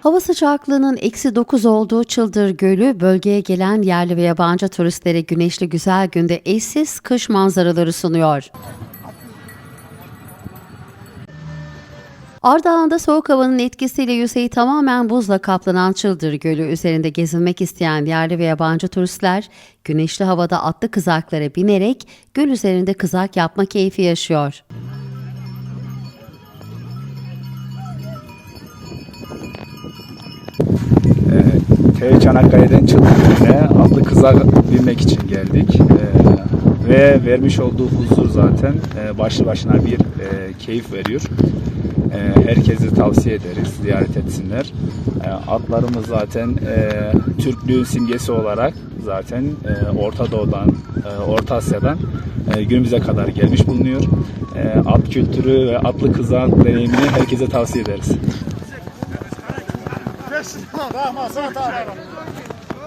Hava sıcaklığının eksi 9 olduğu Çıldır Gölü, bölgeye gelen yerli ve yabancı turistlere güneşli güzel günde eşsiz kış manzaraları sunuyor. Ardahan'da soğuk havanın etkisiyle yüzeyi tamamen buzla kaplanan Çıldır Gölü üzerinde gezinmek isteyen yerli ve yabancı turistler, güneşli havada atlı kızaklara binerek göl üzerinde kızak yapma keyfi yaşıyor. T Çanakkale'den Çıldırgölü'ne adlı kıza binmek için geldik. Ee, ve vermiş olduğu huzur zaten e, başlı başına bir e, keyif veriyor. E, herkese tavsiye ederiz, ziyaret etsinler. E, atlarımız zaten e, Türklüğün simgesi olarak zaten e, Orta Doğu'dan, e, Orta Asya'dan e, günümüze kadar gelmiş bulunuyor. E, at kültürü ve atlı kızak deneyimini herkese tavsiye ederiz. Deixa não, não. a maçã, tá? Né?